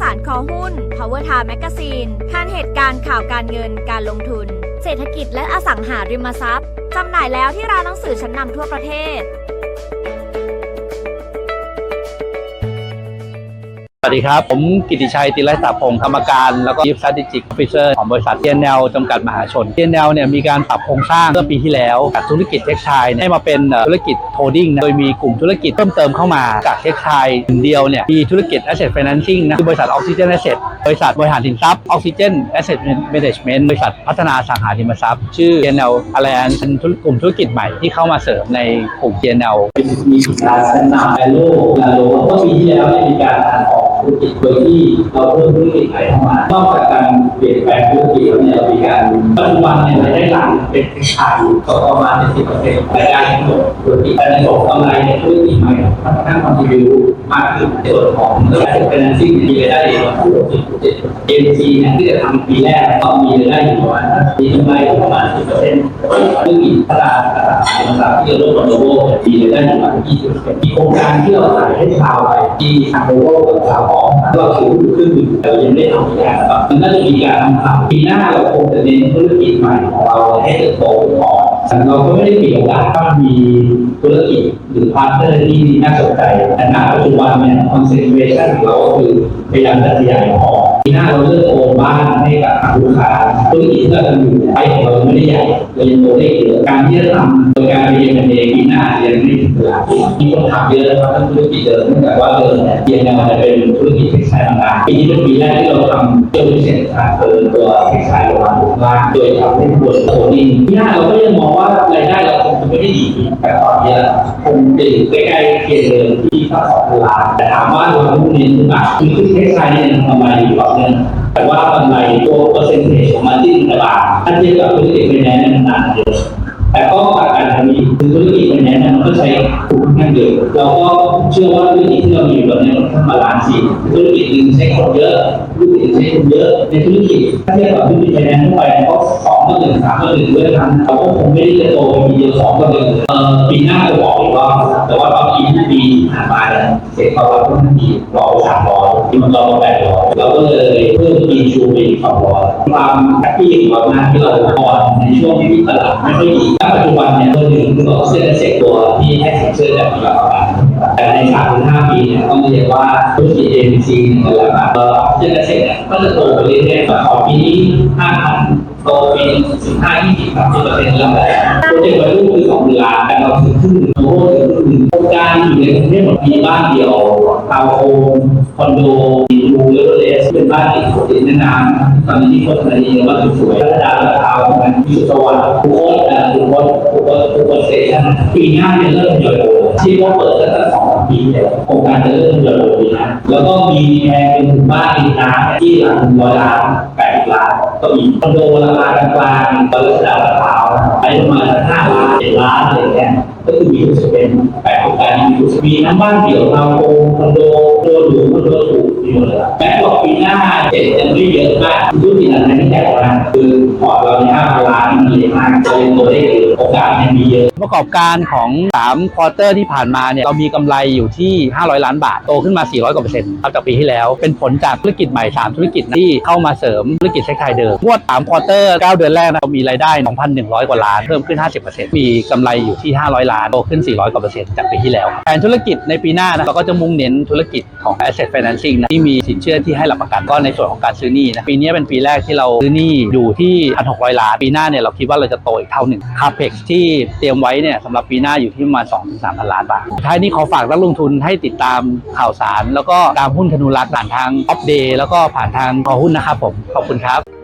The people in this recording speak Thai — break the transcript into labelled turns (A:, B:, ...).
A: สารคอหุ้น Power Time Magazine ข่านเหตุการณ์ข่าวการเงินการลงทุน เศรษฐกิจและอสังหาริมทรัพย์ จำหน่ายแล้วที่ร้านหนังสือชั้นนำทั่วประเทศ
B: วัสดีครับ ผมกิติชัยติไลศักดิ์พงศ์กรรมการ แล้วก็ Chief Strategic Officer ของบริษัท TNL จำกัดมหาชน TNL เนี่ยมีการปรับโครงสร้างเมื่อปีที่แล้วจากธุรกิจเทคไทยให้มาเป็นธุรกิจโทดิ้งโดยมีกลุ่มธุรกิจเพิ่มเติมเข้ามาจากเทคไทยหนึ่งเดียวเนี่ยมีธุรกิจ Asset Financing นะคือบริษัท Oxygen Asset บริษัทบริหารสินทรัพย์ Oxygen Asset Management บริษัทพัฒนาสังหาริมทรัพย์ ชื่อ TNL Alliance เป็นกลุ่มธุรกิจใหม่ที่เข้ามาเสริมในกลุ่ม TNL
C: มีการพัฒนาแวลูแวลูเมื่อปีที่แล้วมีการออกธุรกิจโดยที่เราเพิ่มธุรกิจใหม่เข้ามานอกจากการเปลี่ยนแปลงธุรกิจแล้วเนี่ยเรามีการปัจจุบันเนี่ยรายได้หลักเป็นเทคไทยก็ประมาณ70เปอร์เซ็นต์รายได้ทั้งหมดธุรกิจแต่ในส่วนของกำไรเนี่ยธุรกิจใหม่ค่อนข้างคอนทริบิวมากขึ้นในส่วนของเรื่องการเป็นซิ่งมีรายได้อยู่ประมาณ60เอ็นจีเนี่ยที่จะทำปีแรกก็มีรายได้อยู่ประมาณมีกำไรประมาณ10เปอร์เซ็นต์ธุรกิจพัฒนาต่างๆที่เราลดโลโก้มีรายได้อยู่ประมาณ20เปอร์เซ็นต์มีโครงการที่เราขายให้ชาวไปที่ทางโลโก้กับชาวของเราถือครึ่งหนึ่งแต่ยังไม่ได้ทำงานครับมันน่าจะมีการทำข่าวปีหน้าเราคงจะเน้นธุรกิจใหม่ของเราให้เติบโตก่อน เราก็ไม่ได้ปิดโอกาสถ้ามีธุรกิจหรือพาร์ทเนอร์ที่น่าสนใจแต่ณปัจจุบันเนี่ยคอนเซ็ปต์เวชั่นของเราก็คือพยายามจะขยายออกปีหน้าเราเลือกโอนบ้านให้กับลูกค้าธุรกิจที่เราทำอยู่ไปของเราไม่ได้ใหญ่เรายังโตได้เยอะการที่จะทำโดยการเรียนเป็นเองปีหน้ายังไม่ถึงเวลามีคนทำเยอะนะครับทั้งธุรกิจเดิมเนื่องจากว่าเดิมเนี่ยเรียนแนวจะเป็นธุรกิจเทคไซด์ต่างๆปีนี้เป็นปีแรกที่เราทำเจ้าพิเศษการเปิดตัวเทคไซด์ลงมาถึงล่างโดยทำให้บทโคดิ้งปีหน้าเราก็ยังมองว่ารายได้เราคงจะไม่ได้ดีแต่ตอนนี้คงเป็นใกล้ๆเคียงเดิมที่สักสองล้านแต่ถามว่าเราต้องเน้นมากคือขึ้นคือเทคไซด์เนี่ยทำไมอยู่ต่อเนื่องแต่ว่ากำไรตัวเปอร์เซ็นต์ของมันที่ระบาดถ้าเทียบกับธุรกิจไฟแนนซ์นั้นนานเยอะ แต่ก็กลับกันทำอีคือธุรกิจไฟแนนซ์มันก็ใช้ถูกนั่นเยอะเราก็เชื่อว่าธุรกิจที่เรามีอยู่แบบนี้มันต้องบาลานซ์สิธุรกิจหนึ่งใช้คนเยอะธุรกิจใช้คนเยอะในธุรกิจถ้าเทียบกับธุรกิจไฟแนนซ์ทั่วไปก็สองต่อหนึ่งสามต่อหนึ่งด้วยกันเราก็คงไม่ได้จะโตไปมีเดียวสองต่อหนึ่งเอ่อปีหน้าจะบอกอีกว่าแต่ว่าตอนปีที่ปีผ่านมาเนี่ยเสร็จเขาเราก็ทันทีรอสามร้อยที่มันรอมาแปดร้อยเราก็เลยเพิ่มปีชูไปอีกสองร้อยความแฮปปี้ของเรามาที่เราพอในช่วงที่ตลาดไม่ค่อยดีณปัจจุบันเนี่ยตัวหนึ่งคือเราเซ็นเซ็กตัวที่ให้สินเชื่อจากธนาคารแต่ในสามถึงห้าปีเนี่ยต้องเรียกว่าธุรกิจเอ็นซีเนี่ยแล้วแบบเอเซ็นเซ็กเนี่ยก็จะโตไปเรื่อยๆแบบขอปีนี้ห้าพัน โตปีสิบห้ายี่สิบสามสิบเปอร์เซ็นต์แล้วแต่โปรเจกต์วัยรุ่นคือสองล้านแต่เราถึงครึ่งโอ้โหถึงครึ่งโครงการอยู่ในกรุงเทพหมดมีบ้านเดียวทาวน์โฮมคอนโดมีรูเลเวลเลสเป็นบ้านติดติดแม่น้ำตอนนี้ที่คนไทยเยอะมากสวยๆพัฒนาราคาของมันที่สุดสวรรค์ทุกคนนะทุกคนทุกคนทุกคนสเตชันปีหน้าเนี่ยเริ่มทยอยโอนที่ว่าเปิดตั้งแต่สองปีเนี่ยโครงการจะเริ่มทยอยโอนปีหน้าแล้วก็มีแพงเป็นถึงบ้านติดน้ำที่หลังร้อยล้านแปด ล้านก็มีคอนโดราคากลางๆตอนรัชดาลาดพร้าวไปประมาณห้าล้านเจ็ดล้านอะไรอย่างเงี้ยก็คือมีรู้สึกเป็นแปดโครงการมีรู้สึกมีทั้งบ้านเดี่ยวทาโฮมคอนโดคอนโดหรูคอนโดถูกมีหมดเลยแม้บอกปีหน้าเจ็ดยังไม่เยอะมากธุรกิจอะไรไม่ใหญ่ากคือพอร์ตเราเนี่ห้าพันล้านมันเล็กมากจะเป็นตัวเลขโอกาสเนี่ยมีเยอะ
B: ประกอบการของ3ควอเตอร์ที่ผ่านมาเนี่ยเรามีกำไรอยู่ที่ 500 ล้านบาท โตขึ้นมา 400 กว่าเปอร์เซ็นต์ครับจากปีที่แล้ว เป็นผลจากธุรกิจใหม่ 3 ธุรกิจที่เข้ามาเสริมธุรกิจเซ็กไทยเดิมงวด3ควอเตอร์ 9 เดือนแรกนะเรามีรายได้ 2,100 กว่าล้าน เพิ่มขึ้น 50%มีกำไรอยู่ที่ 500 ล้าน โตขึ้น 400 กว่าเปอร์เซ็นต์จากปีที่แล้วแผนธุรกิจในปีหน้านะเราก็จะมุ่งเน้นธุรกิจของ asset financing นะที่มีสินเชื่อที่ให้หลักประกันก็ในส่วนของการซื้อหนี้นะปีนี้เป็นปีแรกที่เราซื้อหนี้อยู่ที่ 1,600 ล้าน ปีหน้าเนี่ยเราคิดว่าเราจะโตอีกเท่าหนึ่ง capex ที่เตรียมไว้เนี่ยสำหรับปีหน้าอยู่ที่ประมาณ2-3พันล้านบาทท้ายนี้ขอฝากนักลงทุนให้ติดตามข่าวสาร แล้วก็ตามหุ้นธนูรักษ์ผ่านทางออฟเดย์แล้วก็ผ่านทางคอหุ้นนะครับผมขอบคุณครับ